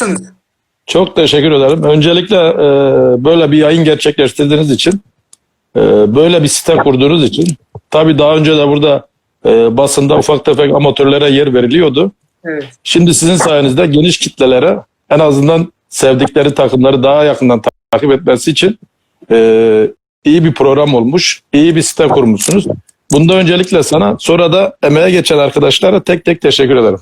Nasılsınız? Çok teşekkür ederim. Öncelikle e, böyle bir yayın gerçekleştirdiğiniz için, e, böyle bir site kurduğunuz için, tabii daha önce de burada e, basında ufak tefek amatörlere yer veriliyordu. Evet. Şimdi sizin sayenizde geniş kitlelere en azından sevdikleri takımları daha yakından ta- takip etmesi için e, iyi bir program olmuş, iyi bir site kurmuşsunuz. Bunda öncelikle sana, sonra da emeğe geçen arkadaşlara tek tek teşekkür ederim.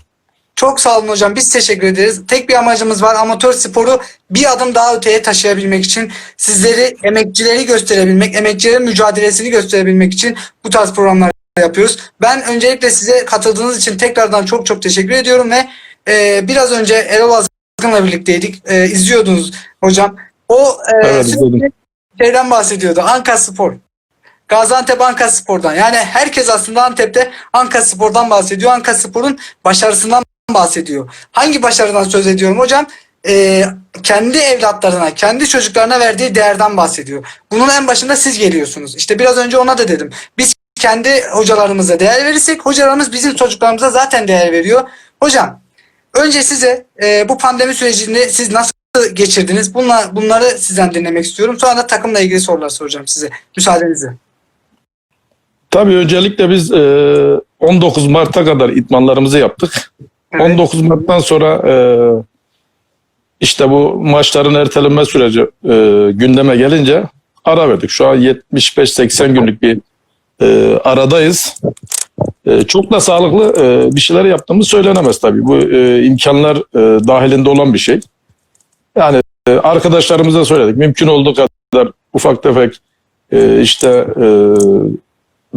Çok sağ olun hocam. Biz teşekkür ederiz. Tek bir amacımız var. Amatör sporu bir adım daha öteye taşıyabilmek için sizleri, emekçileri gösterebilmek, emekçilerin mücadelesini gösterebilmek için bu tarz programlar yapıyoruz. Ben öncelikle size katıldığınız için tekrardan çok çok teşekkür ediyorum ve e, biraz önce Erol Azgın'la birlikteydik. E, izliyordunuz hocam. O e, Evet, sürekli şeyden bahsediyordu. Anka Spor. Gaziantep Anka Spor'dan. Yani herkes aslında Antep'te Anka Spor'dan bahsediyor. Anka Spor'un başarısından bahsediyor. Hangi başarıdan söz ediyorum hocam? Ee, kendi evlatlarına, kendi çocuklarına verdiği değerden bahsediyor. Bunun en başında siz geliyorsunuz. İşte biraz önce ona da dedim. Biz kendi hocalarımıza değer verirsek hocalarımız bizim çocuklarımıza zaten değer veriyor. Hocam önce size e, bu pandemi sürecini siz nasıl geçirdiniz? Bunla, bunları sizden dinlemek istiyorum. Sonra da takımla ilgili sorular soracağım size. Müsaadenizle. Tabii öncelikle biz e, 19 Mart'a kadar itmanlarımızı yaptık. Evet. 19 Mart'tan sonra e, işte bu maçların ertelenme süreci e, gündeme gelince ara verdik. Şu an 75-80 günlük bir e, aradayız. E, çok da sağlıklı e, bir şeyler yaptığımız söylenemez tabii. Bu e, imkanlar e, dahilinde olan bir şey. Yani e, arkadaşlarımıza söyledik. Mümkün olduğu kadar ufak tefek e, işte e,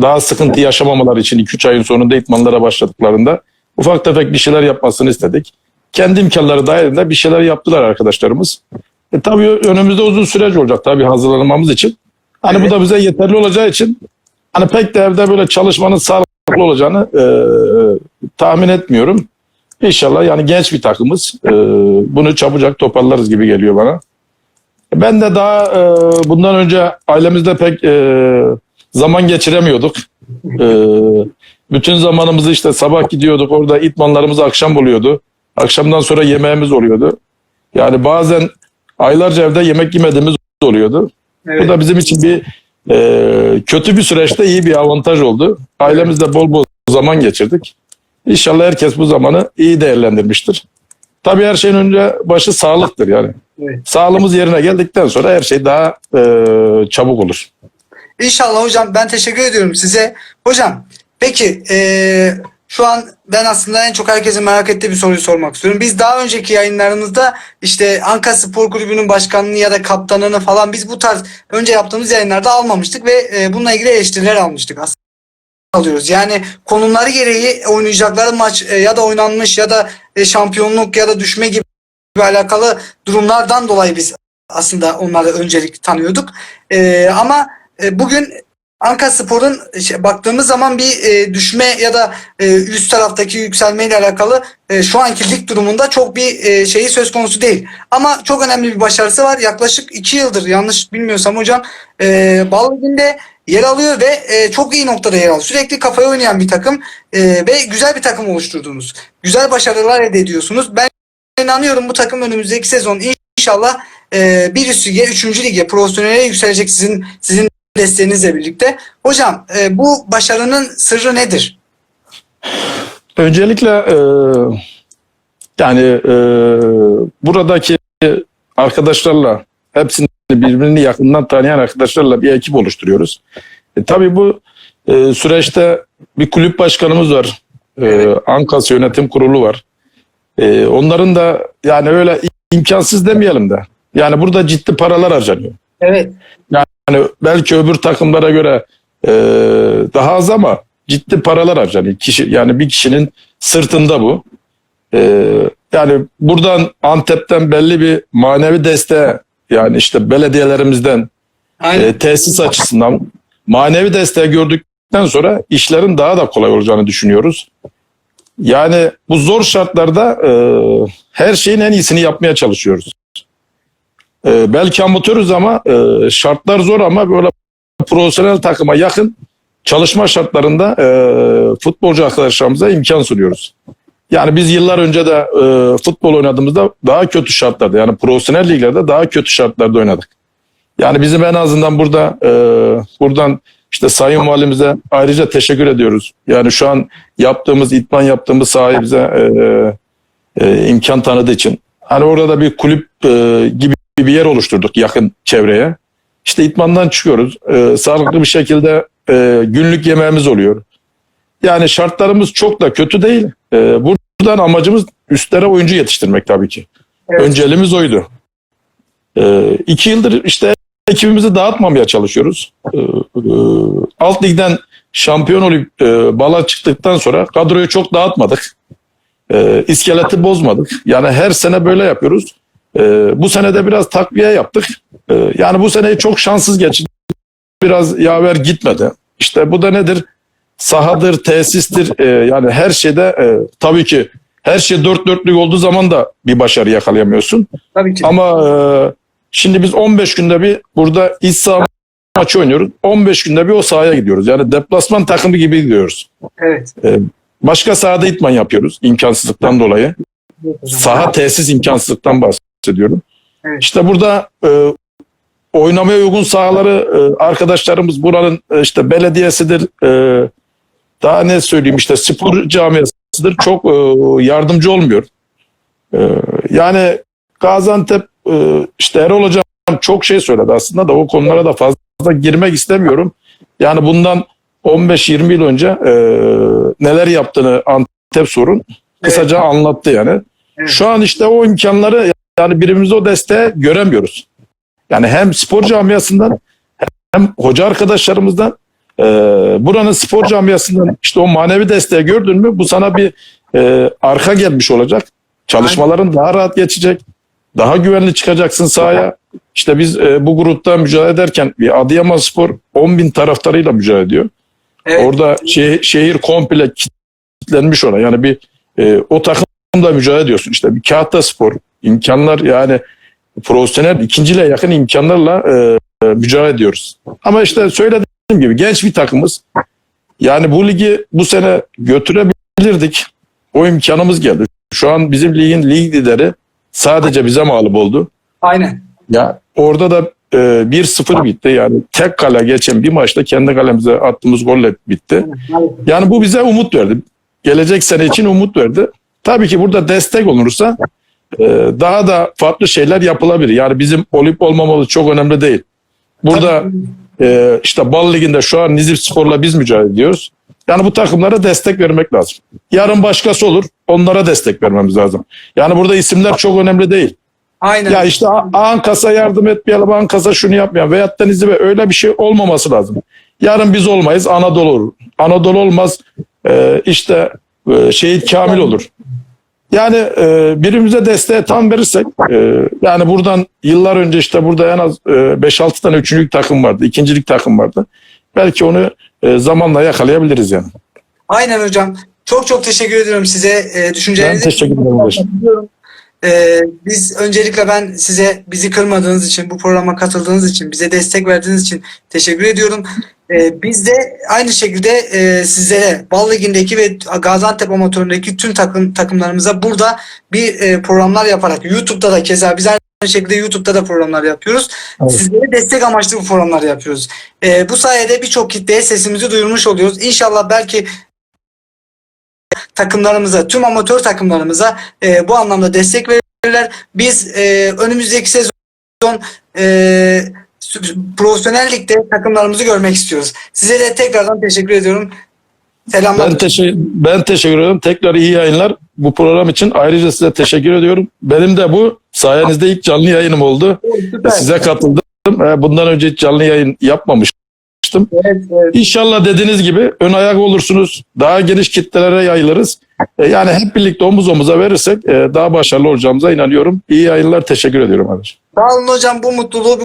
daha sıkıntı yaşamamalar için 2-3 ayın sonunda itmanlara başladıklarında ufak tefek bir şeyler yapmasını istedik. Kendi imkanları dahilinde bir şeyler yaptılar arkadaşlarımız. E, tabii önümüzde uzun süreç olacak tabii hazırlanmamız için. Hani Evet. bu da bize yeterli olacağı için hani pek de evde böyle çalışmanın sağlıklı olacağını e, tahmin etmiyorum. İnşallah yani genç bir takımız. E, bunu çabucak toparlarız gibi geliyor bana. Ben de daha e, bundan önce ailemizde pek e, zaman geçiremiyorduk. E, bütün zamanımızı işte sabah gidiyorduk orada itmanlarımız akşam oluyordu. Akşamdan sonra yemeğimiz oluyordu. Yani bazen aylarca evde yemek yemediğimiz oluyordu. Evet. Bu da bizim için bir e, kötü bir süreçte iyi bir avantaj oldu. Ailemizle bol bol zaman geçirdik. İnşallah herkes bu zamanı iyi değerlendirmiştir. Tabii her şeyin önce başı sağlıktır yani. Evet. Sağlığımız yerine geldikten sonra her şey daha e, çabuk olur. İnşallah hocam ben teşekkür ediyorum size. Hocam peki eee, şu an ben aslında en çok herkesin merak ettiği bir soruyu sormak istiyorum. Biz daha önceki yayınlarımızda işte Anka Spor Kulübü'nün başkanını ya da kaptanını falan biz bu tarz önce yaptığımız yayınlarda almamıştık ve eee, bununla ilgili eleştiriler almıştık aslında alıyoruz. Yani konumları gereği oynayacakları maç e, ya da oynanmış ya da e, şampiyonluk ya da düşme gibi alakalı durumlardan dolayı biz aslında onlara öncelik tanıyorduk. E, ama e, bugün Anka Spor'un şey, baktığımız zaman bir e, düşme ya da e, üst taraftaki yükselmeyle alakalı e, şu anki lig durumunda çok bir e, şeyi söz konusu değil. Ama çok önemli bir başarısı var. Yaklaşık 2 yıldır yanlış bilmiyorsam hocam e, yer alıyor ve çok iyi noktada yer alıyor. Sürekli kafaya oynayan bir takım ve güzel bir takım oluşturdunuz. Güzel başarılar elde ediyorsunuz. Ben inanıyorum bu takım önümüzdeki sezon inşallah e, bir üst lige, üçüncü lige, profesyonele yükselecek sizin sizin desteğinizle birlikte. Hocam e, bu başarının sırrı nedir? Öncelikle e, yani e, buradaki arkadaşlarla hepsini birbirini yakından tanıyan arkadaşlarla bir ekip oluşturuyoruz. E, tabii bu e, süreçte bir kulüp başkanımız var. E, Evet. Ankas Yönetim Kurulu var. E, onların da yani öyle imkansız demeyelim de. Yani burada ciddi paralar harcanıyor. Evet. Yani belki öbür takımlara göre e, daha az ama ciddi paralar harcanıyor. Kişi, yani bir kişinin sırtında bu. E, yani buradan Antep'ten belli bir manevi desteğe yani işte belediyelerimizden Aynen. e, tesis açısından manevi desteği gördükten sonra işlerin daha da kolay olacağını düşünüyoruz. Yani bu zor şartlarda e, her şeyin en iyisini yapmaya çalışıyoruz. E, belki amatörüz ama e, şartlar zor ama böyle profesyonel takıma yakın çalışma şartlarında e, futbolcu arkadaşlarımıza imkan sunuyoruz. Yani biz yıllar önce de e, futbol oynadığımızda daha kötü şartlarda yani profesyonel liglerde daha kötü şartlarda oynadık. Yani bizim en azından burada e, buradan işte Sayın Valimize ayrıca teşekkür ediyoruz. Yani şu an yaptığımız, itman yaptığımız sahaya bize e, e, imkan tanıdığı için. Hani orada da bir kulüp e, gibi bir yer oluşturduk yakın çevreye. İşte itmandan çıkıyoruz. E, sağlıklı bir şekilde e, günlük yemeğimiz oluyor. Yani şartlarımız çok da kötü değil. E, buradan amacımız üstlere oyuncu yetiştirmek tabii ki. Evet. Önceliğimiz oydu. E, iki yıldır işte ekibimizi dağıtmamaya çalışıyoruz. E, e, alt ligden şampiyon olup e, bala çıktıktan sonra kadroyu çok dağıtmadık. E, iskeleti bozmadık. Yani her sene böyle yapıyoruz. E, bu sene de biraz takviye yaptık. E, yani bu seneyi çok şanssız geçti. Biraz yaver gitmedi. İşte bu da nedir? Sahadır, tesistir. E, yani her şeyde e, tabii ki her şey dört dörtlük olduğu zaman da bir başarı yakalayamıyorsun. Tabii ki. Ama e, şimdi biz 15 günde bir burada iç saha maçı oynuyoruz. 15 günde bir o sahaya gidiyoruz. Yani deplasman takımı gibi gidiyoruz. Evet. Başka sahada itman yapıyoruz imkansızlıktan dolayı. Saha tesis imkansızlıktan bahsediyorum. Evet. İşte burada e, oynamaya uygun sahaları e, arkadaşlarımız buranın e, işte belediyesidir. e, daha ne söyleyeyim işte spor camiasıdır. Çok e, yardımcı olmuyor. E, yani Gaziantep e, işte Erol Hocam çok şey söyledi aslında da o konulara da fazla girmek istemiyorum. Yani bundan 15-20 yıl önce e, neler yaptığını Antep sorun kısaca anlattı yani. Evet. Şu an işte o imkanları yani birbirimize o desteği göremiyoruz. Yani hem spor camiasından hem hoca arkadaşlarımızdan e, buranın spor camiasından işte o manevi desteği gördün mü bu sana bir e, arka gelmiş olacak. Çalışmaların daha rahat geçecek. Daha güvenli çıkacaksın sahaya. İşte biz e, bu grupta mücadele ederken bir Adıyaman Spor 10 bin taraftarıyla mücadele ediyor. Evet. Orada şehir, şehir komple kilitlenmiş ona. Yani bir e, o takımda mücadele ediyorsun. İşte bir kağıtta spor imkanlar yani profesyonel ikinciyle yakın imkanlarla e, e, mücadele ediyoruz. Ama işte söylediğim gibi genç bir takımız. Yani bu ligi bu sene götürebilirdik. O imkanımız geldi. Şu an bizim ligin lig lideri sadece bize mağlup oldu. Aynen. Ya orada da e, 1-0 bitti. Yani tek kale geçen bir maçta kendi kalemize attığımız golle bitti. Yani bu bize umut verdi. Gelecek sene için umut verdi. Tabii ki burada destek olursa e, daha da farklı şeyler yapılabilir. Yani bizim olup olmamamız çok önemli değil. Burada e, işte Bal Ligi'nde şu an Nizip Spor'la biz mücadele ediyoruz. Yani bu takımlara destek vermek lazım. Yarın başkası olur. Onlara destek vermemiz lazım. Yani burada isimler çok önemli değil. Aynen. Ya işte Ankas'a yardım etmeyelim, Ankas'a şunu yapmayalım. Veyahut da Nizip'e öyle bir şey olmaması lazım. Yarın biz olmayız, Anadolu olur. Anadolu olmaz, e, işte Şehit Kamil olur. Yani e, birbirimize desteği tam verirsek, e, yani buradan yıllar önce işte burada en az e, 5-6 tane üçüncülük takım vardı, ikincilik takım vardı. Belki onu e, zamanla yakalayabiliriz yani. Aynen hocam. Çok çok teşekkür ediyorum size. E, Ben düşünceleriniz teşekkür ederim hocam. Ee, biz öncelikle ben size bizi kırmadığınız için, bu programa katıldığınız için, bize destek verdiğiniz için teşekkür ediyorum. Ee, biz de aynı şekilde e, sizlere Bal Ligi'ndeki ve Gaziantep Amatörü'ndeki tüm takım takımlarımıza burada bir e, programlar yaparak YouTube'da da keza biz aynı şekilde YouTube'da da programlar yapıyoruz. Evet. Sizlere destek amaçlı bu programlar yapıyoruz. Ee, bu sayede birçok kitleye sesimizi duyurmuş oluyoruz. İnşallah belki takımlarımıza, tüm amatör takımlarımıza e, bu anlamda destek verirler. Biz e, önümüzdeki sezon e, profesyonel ligde takımlarımızı görmek istiyoruz. Size de tekrardan teşekkür ediyorum. Selamlar. Ben, teşekkür, ben teşekkür ederim. Tekrar iyi yayınlar. Bu program için ayrıca size teşekkür ediyorum. Benim de bu sayenizde ilk canlı yayınım oldu. Süper. Size katıldım. Ee, Bundan önce hiç canlı yayın yapmamıştım. Evet, evet. İnşallah dediğiniz gibi ön ayak olursunuz. Daha geniş kitlelere yayılırız. Ee, Yani hep birlikte omuz omuza verirsek e, daha başarılı olacağımıza inanıyorum. İyi yayınlar. Teşekkür ediyorum. kardeşim. Sağ olun hocam bu mutluluğu,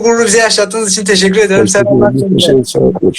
bu gururu bize yaşattığınız için teşekkür ederim. Selamlar. Teşekkür ederim.